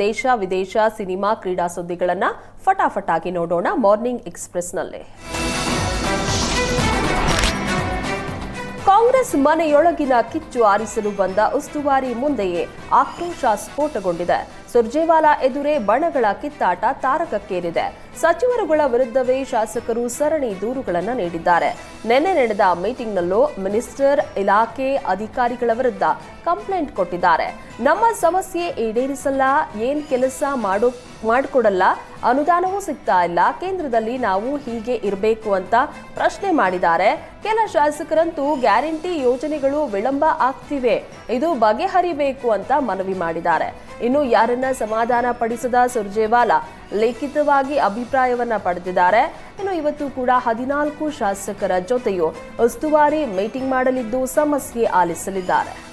ದೇಶ, ವಿದೇಶ, ಸಿನಿಮಾ, ಕ್ರೀಡಾ ಸುದ್ದಿಗಳನ್ನ ಫಟಾಫಟಾಗಿ ನೋಡೋಣ ಮಾರ್ನಿಂಗ್ ಎಕ್ಸ್ಪ್ರೆಸ್ನಲ್ಲಿ. ಕಾಂಗ್ರೆಸ್ ಮನೆಯೊಳಗಿನ ಕಿಚ್ಚು ಆರಿಸಲು ಬಂದ ಉಸ್ತುವಾರಿ ಮುಂದೆಯೇ ಆಕ್ರೋಶ ಸ್ಫೋಟಗೊಂಡಿದೆ. ಸುರ್ಜೇವಾಲಾ ಎದುರೇ ಬಣಗಳ ಕಿತ್ತಾಟ ತಾರಕಕ್ಕೇರಿದೆ. ಸಚಿವರುಗಳ ವಿರುದ್ಧವೇ ಶಾಸಕರು ಸರಣಿ ದೂರುಗಳನ್ನು ನೀಡಿದ್ದಾರೆ. ನಿನ್ನೆ ನಡೆದ ಮೀಟಿಂಗ್ನಲ್ಲೂ ಮಿನಿಸ್ಟರ್ ಇಲಾಖೆ ಅಧಿಕಾರಿಗಳ ವಿರುದ್ಧ ಕಂಪ್ಲೇಂಟ್ ಕೊಟ್ಟಿದ್ದಾರೆ. ನಮ್ಮ ಸಮಸ್ಯೆ ಈಡೇರಿಸಲ್ಲ, ಏನ್ ಕೆಲಸ ಮಾಡೋ, ಮಾಡಿಕೊಡಲ್ಲ, ಅನುದಾನವೂ ಸಿಗ್ತಾ ಇಲ್ಲ, ಕೇಂದ್ರದಲ್ಲಿ ನಾವು ಹೀಗೆ ಇರಬೇಕು ಅಂತ ಪ್ರಶ್ನೆ ಮಾಡಿದ್ದಾರೆ. ಕೆಲ ಶಾಸಕರಂತೂ ಗ್ಯಾರಂಟಿ ಯೋಜನೆಗಳು ವಿಳಂಬ ಆಗ್ತಿವೆ. ಇದು ಬಗೆಹರಿಬೇಕು ಅಂತ ಮನವಿ ಮಾಡಿದ್ದಾರೆ. ಇನ್ನು ಯಾರನ್ನ ಸಮಾಧಾನ ಪಡಿಸದ ಸುರ್ಜೇವಾಲಾ ಲಿಖಿತವಾಗಿ ಅಭಿಪ್ರಾಯವನ್ನ ಪಡೆದಿದ್ದಾರೆ. ಇನ್ನು ಇವತ್ತು ಕೂಡ ಹದಿನಾಲ್ಕು ಶಾಸಕರ ಜೊತೆಯೂ ಉಸ್ತುವಾರಿ ಮೀಟಿಂಗ್ ಮಾಡಲಿದ್ದು ಸಮಸ್ಯೆ ಆಲಿಸಲಿದ್ದಾರೆ.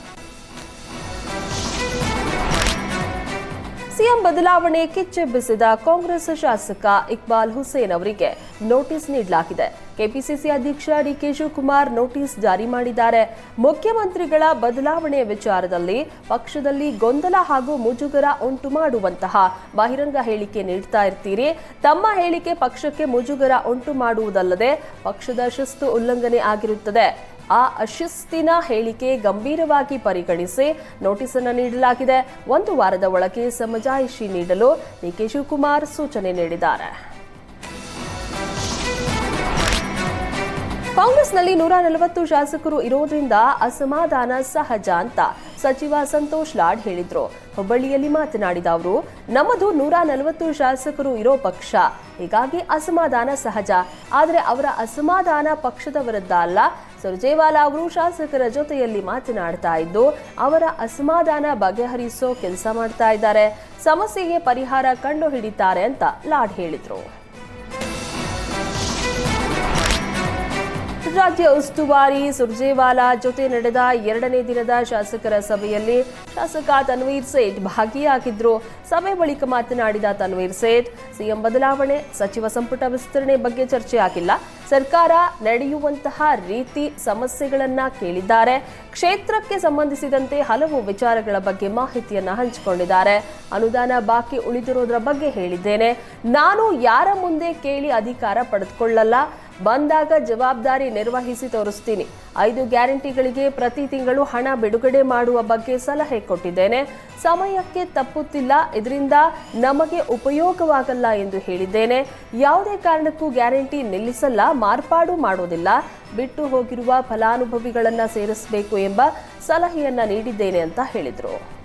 ಸಿಎಂ ಬದಲಾವಣೆ ಕಿಚ್ಚೆಬ್ಬಿಸಿದ ಕಾಂಗ್ರೆಸ್ ಶಾಸಕ ಇಕ್ಬಾಲ್ ಹುಸೇನ್ ಅವರಿಗೆ ನೋಟಿಸ್ ನೀಡಲಾಗಿದೆ. ಕೆಪಿಸಿಸಿ ಅಧ್ಯಕ್ಷ ಡಿಕೆ ಶಿವಕುಮಾರ್ ನೋಟಿಸ್ ಜಾರಿ ಮಾಡಿದ್ದಾರೆ. ಮುಖ್ಯಮಂತ್ರಿಗಳ ಬದಲಾವಣೆ ವಿಚಾರದಲ್ಲಿ ಪಕ್ಷದಲ್ಲಿ ಗೊಂದಲ ಹಾಗೂ ಮುಜುಗರ ಉಂಟು ಮಾಡುವಂತಹ ಬಹಿರಂಗ ಹೇಳಿಕೆ ನೀಡ್ತಾ ಇರ್ತೀರಿ. ತಮ್ಮ ಹೇಳಿಕೆ ಪಕ್ಷಕ್ಕೆ ಮುಜುಗರ ಉಂಟು ಮಾಡುವುದಲ್ಲದೆ ಪಕ್ಷದ ಶಿಸ್ತು ಉಲ್ಲಂಘನೆ ಆಗಿರುತ್ತದೆ. ಆ ಅಶಿಸ್ತಿನ ಹೇಳಿಕೆ ಗಂಭೀರವಾಗಿ ಪರಿಗಣಿಸಿ ನೋಟಿಸ್ ಅನ್ನು ನೀಡಲಾಗಿದೆ. ಒಂದು ವಾರದ ಒಳಗೆ ಸಮಜಾಯಿಷಿ ನೀಡಲು ಡಿಕೆ ಶಿವಕುಮಾರ್ ಸೂಚನೆ ನೀಡಿದ್ದಾರೆ. ಕಾಂಗ್ರೆಸ್ನಲ್ಲಿ ನೂರ ನಲವತ್ತು ಶಾಸಕರು ಇರೋದ್ರಿಂದ ಅಸಮಾಧಾನ ಸಹಜ ಅಂತ ಸಚಿವ ಸಂತೋಷ್ ಲಾಡ್ ಹೇಳಿದ್ರು. ಹುಬ್ಬಳ್ಳಿಯಲ್ಲಿ ಮಾತನಾಡಿದ ಅವರು, ನಮ್ಮದು ನೂರ ನಲವತ್ತು ಶಾಸಕರು ಇರೋ ಪಕ್ಷ. ಹೀಗಾಗಿ ಅಸಮಾಧಾನ ಸಹಜ. ಆದರೆ ಅವರ ಅಸಮಾಧಾನ ಪಕ್ಷದ ವಿರುದ್ಧ ಅಲ್ಲ. ಸುರ್ಜೇವಾಲಾ ಅವರು ಶಾಸಕರ ಜೊತೆಯಲ್ಲಿ ಮಾತನಾಡ್ತಾ ಇದ್ದು, ಅವರ ಅಸಮಾಧಾನ ಬಗೆಹರಿಸೋ ಕೆಲಸ ಮಾಡ್ತಾ ಇದ್ದಾರೆ. ಸಮಸ್ಯೆಗೆ ಪರಿಹಾರ ಕಂಡು ಹಿಡಿತಾರೆ ಅಂತ ಲಾಡ್ ಹೇಳಿದ್ರು. ರಾಜ್ಯ ಉಸ್ತುವಾರಿ ಸುರ್ಜೇವಾಲಾ ಜೊತೆ ನಡೆದ ಎರಡನೇ ದಿನದ ಶಾಸಕರ ಸಭೆಯಲ್ಲಿ ಶಾಸಕ ತನ್ವೀರ್ ಸೇಠ್ ಭಾಗಿಯಾಗಿದ್ರು. ಸಭೆ ಬಳಿಕ ಮಾತನಾಡಿದ ತನ್ವೀರ್ ಸೇಠ್, ಸಿಎಂ ಬದಲಾವಣೆ, ಸಚಿವ ಸಂಪುಟ ವಿಸ್ತರಣೆ ಬಗ್ಗೆ ಚರ್ಚೆ ಆಗಿಲ್ಲ. ಸರ್ಕಾರ ನಡೆಯುವಂತಹ ರೀತಿ ಸಮಸ್ಯೆಗಳನ್ನ ಕೇಳಿದ್ದಾರೆ. ಕ್ಷೇತ್ರಕ್ಕೆ ಸಂಬಂಧಿಸಿದಂತೆ ಹಲವು ವಿಚಾರಗಳ ಬಗ್ಗೆ ಮಾಹಿತಿಯನ್ನ ಹಂಚಿಕೊಂಡಿದ್ದಾರೆ. ಅನುದಾನ ಬಾಕಿ ಉಳಿದಿರೋದ್ರ ಬಗ್ಗೆ ಹೇಳಿದ್ದೇನೆ. ನಾನು ಯಾರ ಮುಂದೆ ಕೇಳಿ ಅಧಿಕಾರ ಪಡೆದುಕೊಳ್ಳಲ್ಲ? ಬಂದಾಗ ಜವಾಬ್ದಾರಿ ನಿರ್ವಹಿಸಿ ತೋರಿಸ್ತೀನಿ. ಐದು ಗ್ಯಾರಂಟಿಗಳಿಗೆ ಪ್ರತಿ ತಿಂಗಳು ಹಣ ಬಿಡುಗಡೆ ಮಾಡುವ ಬಗ್ಗೆ ಸಲಹೆ ಕೊಟ್ಟಿದ್ದೇನೆ. ಸಮಯಕ್ಕೆ ತಪ್ಪುತ್ತಿಲ್ಲ. ಇದರಿಂದ ನಮಗೆ ಉಪಯೋಗವಾಗಲ್ಲ ಎಂದು ಹೇಳಿದ್ದೇನೆ. ಯಾವುದೇ ಕಾರಣಕ್ಕೂ ಗ್ಯಾರಂಟಿ ನಿಲ್ಲಿಸಲ್ಲ, ಮಾರ್ಪಾಡು ಮಾಡೋದಿಲ್ಲ ಬಿಟ್ಟು ಹೋಗಿರುವ ಫಲಾನುಭವಿಗಳನ್ನು ಸೇರಿಸಬೇಕು ಎಂಬ ಸಲಹೆಯನ್ನ ನೀಡಿದ್ದೇನೆ ಅಂತ ಹೇಳಿದರು.